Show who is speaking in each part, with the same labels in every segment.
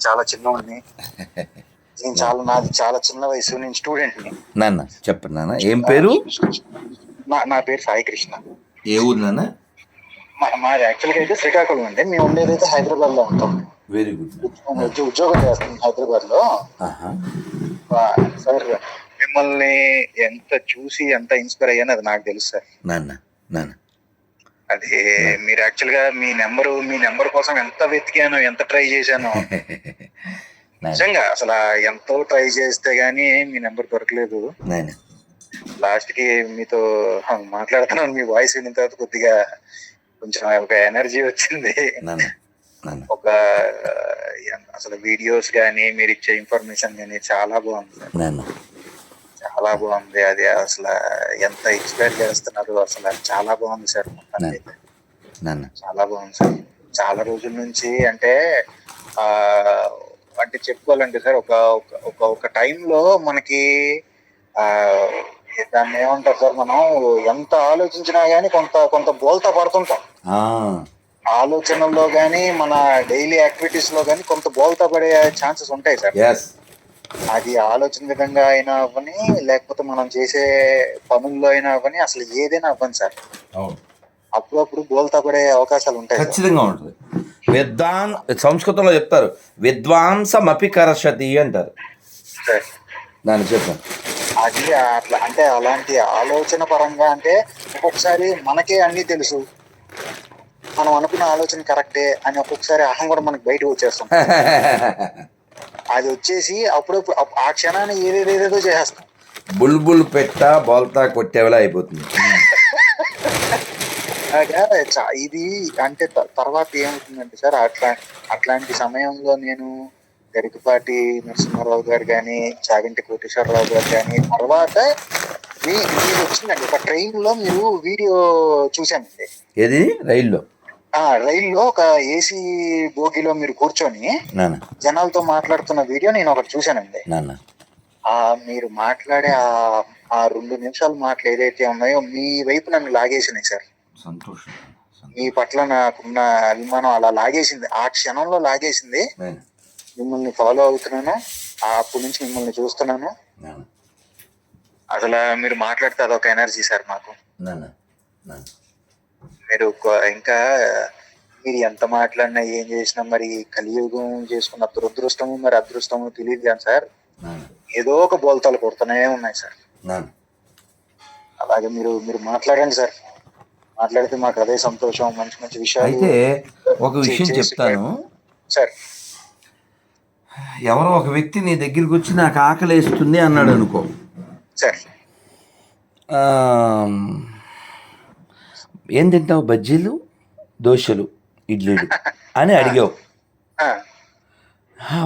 Speaker 1: నేను చాలా చిన్నవాడిని నేను చాలా నాది చాలా చిన్న వయసు నేను స్టూడెంట్ని.
Speaker 2: నాన్న చెప్పండి నాన్న. ఏం పేరు?
Speaker 1: నా నా పేరు సాయి కృష్ణ.
Speaker 2: ఏ ఊరు నాన్న?
Speaker 1: మా- మాది యాక్చువల్గా అయితే శ్రీకాకుళం అండి. మేము ఉండేదైతే హైదరాబాద్లో ఉంటాం.
Speaker 2: వెరీ గుడ్
Speaker 1: ఉద్యోగం చేస్తాం హైదరాబాద్లో సార్ మిమ్మల్ని ఎంత చూసి ఎంత ఇన్స్పైర్ అయ్యానో అది నాకు తెలుసు సార్.
Speaker 2: నాన్న నాన్న.
Speaker 1: అది మీరు యాక్చువల్గా మీ నెంబర్ మీ నెంబర్ కోసం ఎంత వెతికాను ఎంత ట్రై చేశాను. నిజంగా అసలు ఎంతో ట్రై చేస్తే గానీ మీ నెంబర్ దొరకలేదు. లాస్ట్కి మీతో మాట్లాడుతున్నాను మీ వాయిస్ విన్న తర్వాత కొద్దిగా కొంచెం ఒక ఎనర్జీ వచ్చింది. ఒక అసలు వీడియోస్ కానీ మీరు ఇచ్చే ఇన్ఫర్మేషన్ కానీ చాలా బాగుంది. చాలా బాగుంది. అది అసలు ఎంత ఇన్స్పైర్ చేస్తున్నారు అసలు చాలా బాగుంది సార్. చాలా బాగుంది సార్. చాలా రోజుల నుంచి అంటే ఆ అంటే చెప్పుకోవాలంటే సార్ ఒక ఒక- ఒక టైంలో మనకి ఆ దాన్ని ఏమంటారు సార్ మనం ఎంత ఆలోచించినా గానీ కొంత కొంత బోల్తా పడుతుంటాం. ఆలోచనల్లో గానీ మన డైలీ యాక్టివిటీస్లో గానీ కొంత బోల్తా పడే ఛాన్సెస్ ఉంటాయి సార్. అది ఆలోచన విధంగా అయినా అవ్వని లేకపోతే మనం చేసే పనుల్లో అయినా అవ్వని అసలు ఏదైనా అవ్వని సార్. అప్పుడప్పుడు బోల్తా పడే అవకాశాలు ఉంటాయి.
Speaker 2: ఖచ్చితంగా ఉంటుంది. విద్వాన్ సంస్కృతంలో చెప్తారు విద్వాంసమపి కరషతి అంటారు దాన్ని చెప్పాను
Speaker 1: అది అట్లా అంటే అలాంటి ఆలోచన పరంగా అంటే ఒక్కొక్కసారి మనకే అన్ని తెలుసు. మనం అనుకున్న ఆలోచన కరెక్టే అని ఒక్కొక్కసారి అహం కూడా మనకి బయటకు వచ్చేస్తాం అది వచ్చేసి అప్పుడప్పుడు అప్- ఆ క్షణాన్ని ఏదేదేదో చేసేస్తాం.
Speaker 2: బుల్బుల్ పెట్ట బోల్తా కొట్టేవలా అయిపోతుంది.
Speaker 1: ఇది అంటే తర్వాత ఏమవుతుందంటే సార్ అట్లా అట్లాంటి సమయంలో నేను గరికపాటి నరసింహారావు గారు కానీ చాగంటి కోటేశ్వరరావు గారు కానీ తర్వాత మీరు వచ్చిందండి. ఒక ట్రైన్లో మీరు వీడియో చూశానండి.
Speaker 2: ఏది? రైల్లో?
Speaker 1: రైల్లో ఒక ఏసీ బోగిలో మీరు కూర్చొని జనాలతో మాట్లాడుతున్న వీడియో నేను ఒకటి చూశానండి.
Speaker 2: నాన్న.
Speaker 1: ఆ మీరు మాట్లాడే ఆ ఆ రెండు నిమిషాలు మాటలు ఏదైతే ఉన్నాయో మీ వైపు నన్ను లాగేసినాయి సార్.
Speaker 2: సంతోషం.
Speaker 1: మీ పట్ల నాకున్న అభిమానం అలా లాగేసింది. ఆ క్షణంలో లాగేసింది. మిమ్మల్ని ఫాలో అవుతున్నాను. ఆ అప్పటి నుంచి మిమ్మల్ని చూస్తున్నాను.
Speaker 2: నాన్న.
Speaker 1: అసలు మీరు మాట్లాడితే అదొక ఎనర్జీ సార్ మాకు. మీరు ఇంకా మీరు ఎంత మాట్లాడినా ఏం చేసినా మరి కలియుగం చేసుకున్న దురదృష్టము మరి అదృష్టము తెలియదు కానీ సార్ ఏదో ఒక బోల్తాలు కొడుతూనే ఉన్నాయి సార్. అలాగే మీరు మీరు మాట్లాడండి సార్. మాట్లాడితే మాకు అదే సంతోషం మంచి మంచి విషయాలు
Speaker 2: అయితే ఒక విషయం చెప్తాను.
Speaker 1: సార్.
Speaker 2: ఎవరో ఒక వ్యక్తి నీ దగ్గరికి వచ్చి నాకు ఆకలి వేస్తుంది అన్నాడు అనుకో.
Speaker 1: సార్.
Speaker 2: ఏం తింటావు? బజ్జీలు దోశలు ఇడ్లీలు? అని అడిగావు.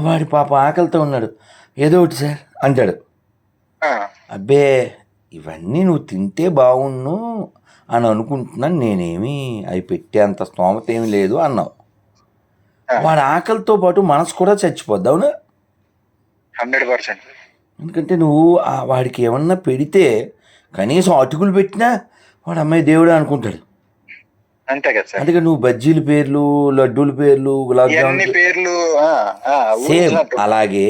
Speaker 2: వాడి పాప ఆకలితో ఉన్నాడు. ఏదో ఒకటి సార్ అంటాడు. అబ్బే ఇవన్నీ నువ్వు తింటే బాగున్ను అని అనుకుంటున్నాను. నేనేమి అవి పెట్టేంత స్తోమత ఏమీ లేదు అన్నావు. వాడి ఆకలితో పాటు మనసు కూడా చచ్చిపోద్ది అవునా?
Speaker 1: Hundred percent.
Speaker 2: ఎందుకంటే నువ్వు వాడికి ఏమన్నా పెడితే కనీసం అటుకులు పెట్టినా వాడు అమ్మాయి దేవుడు అనుకుంటాడు.
Speaker 1: అంతే కదా సార్.
Speaker 2: అందుకే నువ్వు బజ్జీల పేర్లు లడ్డూల పేర్లు గులాబ్ జామున్
Speaker 1: పేర్లు
Speaker 2: సేమ్. అలాగే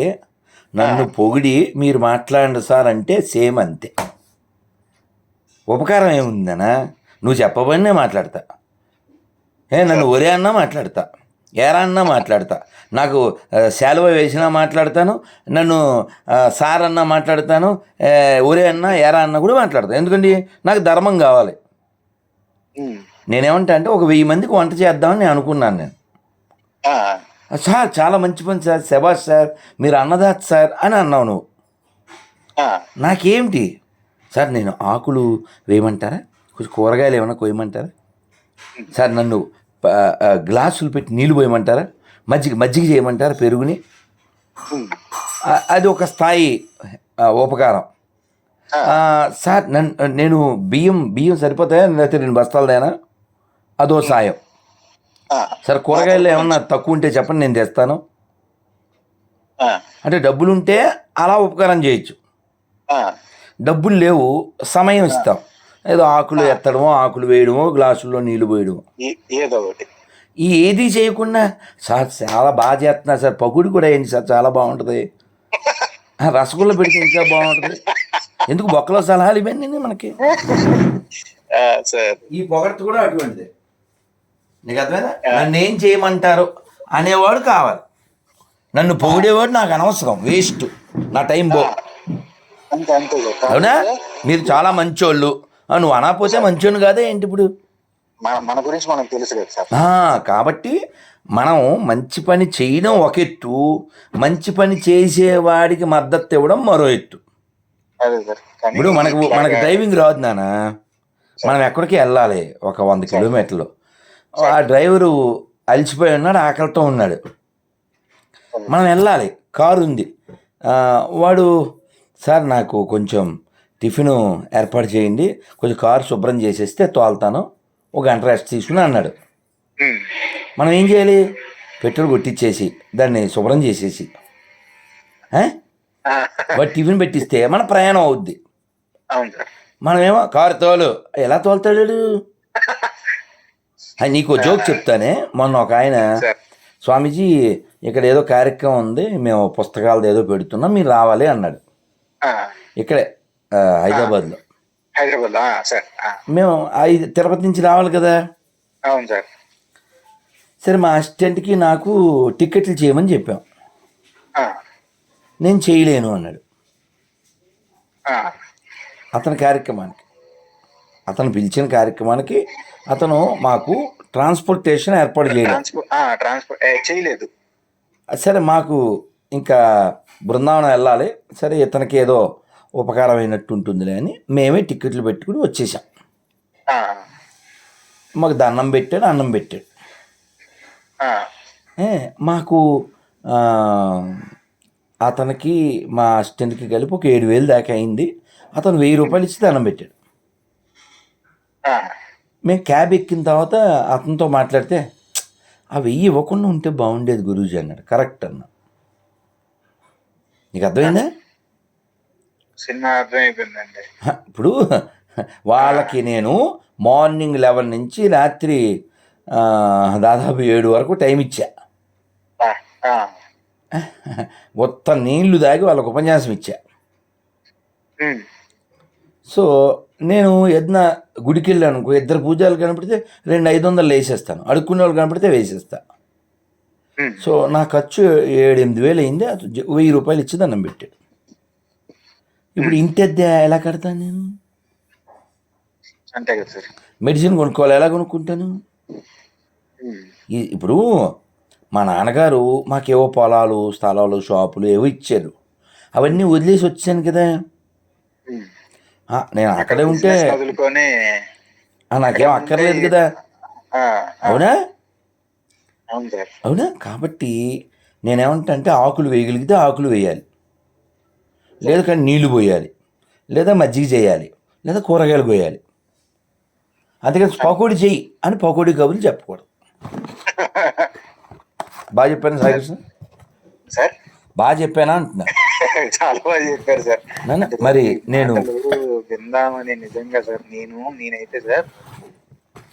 Speaker 2: నన్ను పొగిడి మీరు మాట్లాడండి సార్ అంటే సేమ్ అంతే. ఉపకారం ఏముందనా నువ్వు చెప్పబడినే మాట్లాడతా. ఏ నన్ను ఒరే అన్నా మాట్లాడతా. ఏరా అన్నా మాట్లాడతా. నాకు శాలువ వేసినా మాట్లాడతాను. నన్ను సార్ అన్నా మాట్లాడతాను. ఒరే అన్నా ఏరా అన్నా కూడా మాట్లాడతాను ఎందుకంటే నాకు ధర్మం కావాలి. నేనేమంటా అంటే ఒక వెయ్యి మందికి వంట చేద్దామని నేను అనుకున్నాను నేను. సార్ చాలా మంచి పని సార్ శబాష్ సార్ మీరు అన్నదాత్ సార్ అని అన్నావు నువ్వు. నాకేమిటి? సార్ నేను ఆకులు వేయమంటారా? కొంచెం కూరగాయలు ఏమైనా కోయమంటారా సార్ నన్ను గ్లాసులు పెట్టి నీళ్ళు పోయమంటారా? మజ్జిగ మజ్జిగ చేయమంటారా పెరుగుని? అది ఒక స్థాయి ఉపకారం. సార్ నన్ను నేను బియ్యం బియ్యం సరిపోతాయా? లేకపోతే రెండు బస్తాలదేనా అదో సాయం. సార్ కూరగాయలు ఏమన్నా తక్కువ ఉంటే చెప్పండి నేను తెస్తాను. అంటే డబ్బులు ఉంటే అలా ఉపకారం చేయొచ్చు. డబ్బులు లేవు సమయం ఇస్తాం. ఏదో ఆకులు ఎత్తడమో ఆకులు వేయడమో గ్లాసుల్లో నీళ్ళు పోయడమో.
Speaker 1: ఏదో ఒకటి.
Speaker 2: ఈ ఏది చేయకుండా సార్ చాలా బాగా చేస్తున్నారు సార్. పకుడి కూడా ఏంటి సార్ చాలా బాగుంటుంది. రసగుల్లా పెడితే ఇంకా బాగుంటుంది. ఎందుకు బొక్కలో సలహాలు ఇవన్నీ మనకి? ఈ పొగడ్త కూడా అటువంటిది. నీకు అర్థమైందా? నన్ను ఏం చేయమంటారు అనేవాడు కావాలి. నన్ను పొగిడేవాడు నాకు అనవసరం వేస్ట్ నా టైం బో అవునా? మీరు చాలా మంచోళ్ళు. నువ్వు అనకపోతే మంచోళ్ళు కాదే ఏంటి ఇప్పుడు?
Speaker 1: మన గురించి తెలుసు
Speaker 2: కాబట్టి మనం మంచి పని చేయడం ఒక ఎత్తు మంచి పని చేసేవాడికి మద్దతు ఇవ్వడం మరో ఎత్తు. ఇప్పుడు మనకు మనకి డ్రైవింగ్ రాదు నాన్న మనం ఎక్కడికి వెళ్ళాలి? ఒక వంద కిలోమీటర్లు. ఆ డ్రైవరు అలసిపోయి ఉన్నాడు ఆకలితో ఉన్నాడు. మనం వెళ్ళాలి కారు ఉంది వాడు సార్ నాకు కొంచెం టిఫిన్ ఏర్పాటు చేయండి కొంచెం కారు శుభ్రం చేసేస్తే తోలుతాను ఒక గంట రెస్ట్ తీసుకుని అన్నాడు. మనం ఏం చేయాలి? పెట్రోల్ కొట్టించేసి దాన్ని శుభ్రం చేసేసి. వాడు టిఫిన్ పెట్టిస్తే మన ప్రయాణం అవుద్ది. మనమేమో కారు తోలు ఎలా తోలుతాడు? నీకు జోక్ చెప్తానే. మొన్న ఒక ఆయన స్వామీజీ ఇక్కడ ఏదో కార్యక్రమం ఉంది మేము పుస్తకాలది ఏదో పెడుతున్నాం మీరు రావాలి అన్నాడు. ఇక్కడే హైదరాబాద్లో.
Speaker 1: హైదరాబాద్
Speaker 2: మేము తిరుపతి నుంచి రావాలి కదా.
Speaker 1: అవును సార్.
Speaker 2: సరే మా అసిస్టెంట్కి నాకు టికెట్లు చేయమని చెప్పాం. నేను చేయలేను అన్నాడు. అతని కార్యక్రమానికి. అతను పిలిచిన కార్యక్రమానికి అతను మాకు ట్రాన్స్పోర్టేషన్ ఏర్పాటు చేయలేదు.
Speaker 1: ట్రాన్స్పోర్ట్ చేయలేదు.
Speaker 2: సరే మాకు ఇంకా బృందావనం వెళ్ళాలి. సరే ఇతనికి ఏదో ఉపకారం అయినట్టు ఉంటుందిలే అని మేమే టికెట్లు పెట్టుకుని వచ్చేసాం. మాకు దండం పెట్టాడు అన్నం పెట్టాడు. మాకు అతనికి మా అసిస్టెంట్కి కలిపి ఒక ఏడు వేలు దాకా అయింది. అతను వెయ్యి రూపాయలు ఇచ్చి దండం పెట్టాడు. మేము క్యాబ్ ఎక్కిన తర్వాత అతనితో మాట్లాడితే "ఛ్, ఆ వెయ్యి ఇవ్వకుండా ఉంటే బాగుండేది గురూజీ అన్నాడు. కరెక్ట్ అన్న. నీకు అర్థమైందా?
Speaker 1: సినిమా అర్థమైపోయిందండి.
Speaker 2: ఇప్పుడు వాళ్ళకి నేను మార్నింగ్ లెవెన్ నుంచి రాత్రి దాదాపు ఏడు వరకు టైం ఇచ్చా. మొత్తం నీళ్ళు దాగి వాళ్ళకు ఉపన్యాసం ఇచ్చా. సో నేను ఏదైనా గుడికి వెళ్ళాను అనుకో ఇద్దరు పూజలు కనపడితే రెండు ఐదు వందలు వేసేస్తాను. అడుక్కునే వాళ్ళు కనపడితే వేసేస్తా. సో నా ఖర్చు ఏడు ఎనిమిది వేలు అయింది వెయ్యి రూపాయలు ఇచ్చి దండం పెట్టాడు ఇప్పుడు అద్దె ఎలా కడతాను నేను?
Speaker 1: అంతే కదా సార్.
Speaker 2: మెడిసిన్ కొనుక్కోవాలి ఎలా కొనుక్కుంటాను? ఇప్పుడు మా నాన్నగారు మాకేవో పొలాలు స్థలాలు షాపులు ఏవో ఇచ్చారు. అవన్నీ వదిలేసి వచ్చాను కదా. ఆ, నేను అక్కడే ఉంటే
Speaker 1: బిజినెస్ వదులుకొని
Speaker 2: ఆ, నాకేం అక్కర్లేదు కదా.
Speaker 1: ఆ,
Speaker 2: అవునా?
Speaker 1: అవును సార్.
Speaker 2: అవునా? కాబట్టి నేనేమంటా అంటే ఆకులు వేయగలిగితే ఆకులు వేయాలి. లేదు కానీ నీళ్ళు పోయాలి. లేదా మజ్జిగ చేయాలి. లేదా కూరగాయలు పోయాలి అందుకని పకోడీ చెయ్యి అని పకోడీ కబుర్లు చెప్పకూడదు. బాగా చెప్పాను కృష్ణ?
Speaker 1: సార్?
Speaker 2: బాగా చెప్పానా అంటున్నా.
Speaker 1: చాలా బాగా చెప్పారు సార్.
Speaker 2: మరి నేను
Speaker 1: విందామని నిజంగా సార్ నేను నేనైతే సార్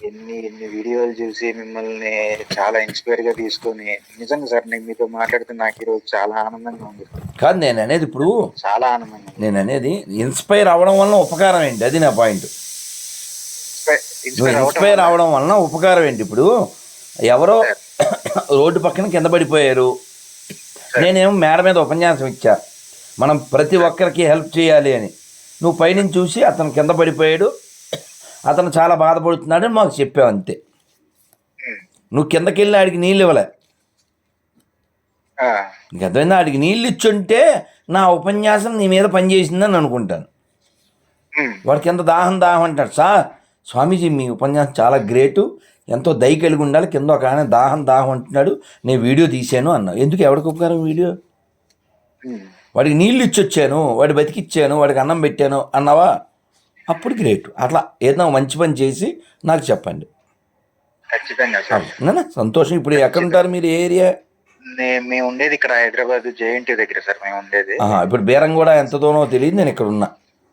Speaker 1: ఎన్ని ఎన్ని వీడియోలు చూసి మిమ్మల్ని చాలా ఇన్స్పైర్గా తీసుకొని నిజంగా సార్ నేను మీతో మాట్లాడితే నాకు ఈరోజు చాలా ఆనందంగా ఉంది.
Speaker 2: కాదు నేను అనేది ఇప్పుడు
Speaker 1: చాలా ఆనందంగా
Speaker 2: నేను అనేది ఇన్స్పైర్ అవ్వడం వలన ఉపకారం ఏంటి? అది నా పాయింట్
Speaker 1: ఇన్స్పైర్
Speaker 2: అవడం వలన ఉపకారం ఏంటి ఇప్పుడు? ఎవరో రోడ్డు పక్కన కింద పడిపోయారు. నేనేమో మేడ మీద ఉపన్యాసం ఇచ్చా. మనం ప్రతి ఒక్కరికి హెల్ప్ చేయాలి అని. నువ్వు పైనుంచి చూసి అతను కింద పడిపోయాడు. అతను చాలా బాధపడుతున్నాడు అని మాకు చెప్పావు అంతే. నువ్వు కిందకి వెళ్ళి ఆడికి నీళ్ళు ఇవ్వలే. నీకు అర్థమైందా? ఆడికి నీళ్ళు ఇచ్చుంటే నా ఉపన్యాసం నీ మీద పనిచేసిందని అనుకుంటాను. వాడికి ఎంత దాహం దాహం అంటాడు. సార్ స్వామీజీ మీ ఉపన్యాసం చాలా గ్రేటు. ఎంతో దయ కలిగి ఉండాలి. కింద ఒక ఆయన దాహం దాహం అంటున్నాడు. నేను వీడియో తీశాను అన్నా ఎందుకు ఎవరికి ఉపకారం వీడియో? వాడికి నీళ్ళు ఇచ్చొచ్చాను వాడి బతికిచ్చాను వాడికి అన్నం పెట్టాను అన్నావా? అప్పుడు గ్రేట్. అట్లా ఏదైనా మంచి పని చేసి నాకు చెప్పండి.
Speaker 1: ఖచ్చితంగా
Speaker 2: సంతోషం. ఇప్పుడు ఎక్కడ ఉంటారు మీరు ఏ ఏరియా?
Speaker 1: మేము ఉండేది ఇక్కడ హైదరాబాద్ జేఎన్టీ దగ్గర సార్ మేము ఉండేది.
Speaker 2: ఇప్పుడు బీరం కూడా ఎంత దూరమో తెలియదు నేను ఇక్కడ ఉన్నా.